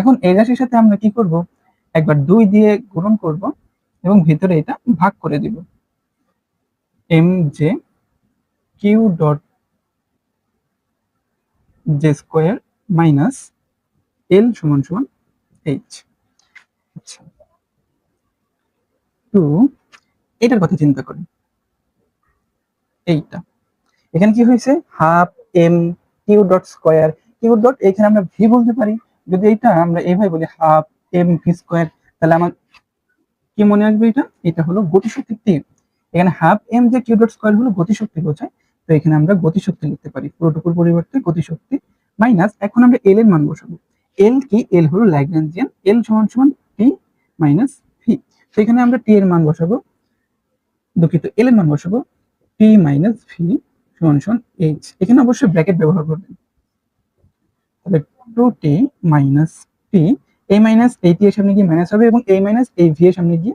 এখন এই রাশির সাথে আমরা কি করব? একবার দুই দিয়ে গুণন করব এবং ভিতরে এটা ভাগ করে দিব। M J Q dot J square minus L সমান সমান এইচ আচ্ছা। টু এটার কথা চিন্তা করি। এইটা। এখানে কি হয়েছে? Half M Q dot square Q dot এখানে আমরা ভি বলতে পারি। যদি এইটা আমরা এইভাবে বলি হাফ এম ভি স্কোয়ার তাহলে আমার কি মনে আসবে এটা? এটা হলো গতিশক্তি তীর। এখানে হাফ এম যে কিউ ডট স্কোয়ার হলো গতিশক্তি বোঝায়। তো এখানে আমরা গতিশক্তি লিখতে পারি। পুরোটুকুর পরিবর্তে গতিশক্তি মাইনাস এখন আমরা এল এর মান বসাবো। এল কি? এল হলো ল্যাগ্রাঞ্জিয়ান এল সমান সমান টি মাইনাস ভি সেখানে আমরা টি এর মান বসাবো। দুঃখিত এল এর মান বসাবো। টি মাইনাস ভি সমান সমান এইচ এখানে অবশ্যই ব্র্যাকেট ব্যবহার করবেন। তাহলে টু টি মাইনাস টি এই মাইনাস এই টি এর সামনে গিয়ে মাইনাস হবে এবং এই মাইনাস এই ভি এর সামনে গিয়ে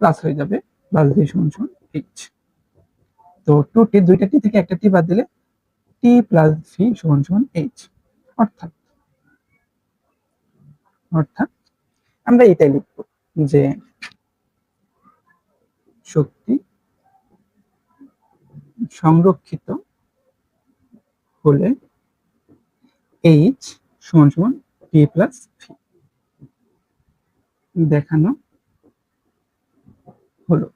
প্লাস হয়ে যাবে প্লাস ভি সমান সমান এইচ তো টি দুইটা টি থেকে একটা টি বাদ দিলে টি প্লাস ভি সমান সমান এইচ অর্থাৎ অর্থাৎ আমরা এটাই লিখব যে শক্তি সংরক্ষিত হলে এইচ সমান সমান পি প্লাস দেখানো হলো।